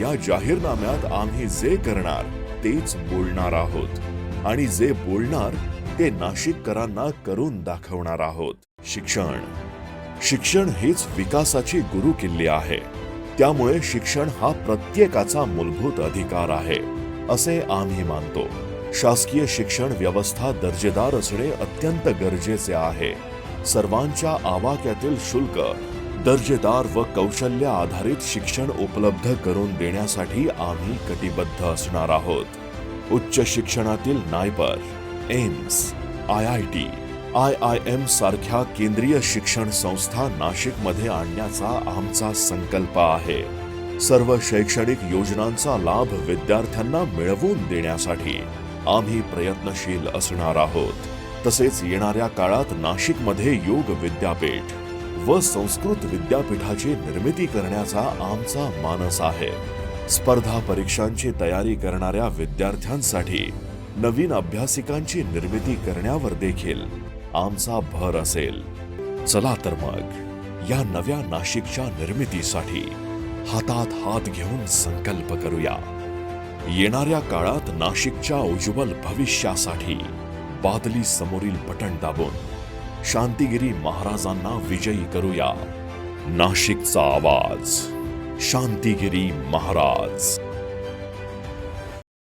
या जाहीरनाम्यात आम्ही जे करणार तेच बोलणार आहोत. आणि जे बोलणार ते नाशिककरांना करून दाखवणार आहोत. शिक्षण. शिक्षण हीच विकासाची गुरु किल्ली आहे. त्यामुळे शिक्षण हा प्रत्येकाचा मूलभूत अधिकार आहे असे आम्ही मानतो. शासकीय शिक्षण व्यवस्था दर्जेदार असणे अत्यंत गरजेचे आहे. सर्वांच्या आवाक्यातील शुल्क दर्जेदार व कौशल्य आधारित शिक्षण उपलब्ध करून देण्यासाठी आम्ही कटिबद्ध असणार आहोत. उच्च शिक्षणातील NIPER AIIMS I I T I I M सारख्या केंद्रीय शिक्षण संस्था नाशिकमध्ये आणण्याचा आमचा संकल्प आहे. सर्व शैक्षणिक योजनांचा लाभ विद्यार्थ्यांना मिळवून देण्यासाठी आम्ही प्रयत्नशील असणार आहोत. तसेच येणाऱ्या काळात नाशिकमध्ये योग विद्यापीठ व संस्कृत विद्यापीठाची निर्मिती करण्याचा आमचा मानस आहे. स्पर्धा परीक्षांची तयारी करणाऱ्या विद्यार्थ्यांसाठी नवीन अभ्यासिकांची निर्मिती करण्यावर देखील आमचा भर असेल. चला तर मग या नव्या नाशिकच्या निर्मितीसाठी हातात हात घेऊन संकल्प करूया. येणाऱ्या काळात नाशिकच्या उज्ज्वल भविष्यासाठी बादली समोरील बटण दाबून शांतिगिरी महाराजांना विजयी करूया. नाशिकचा आवाज. शांतिगिरी महाराज.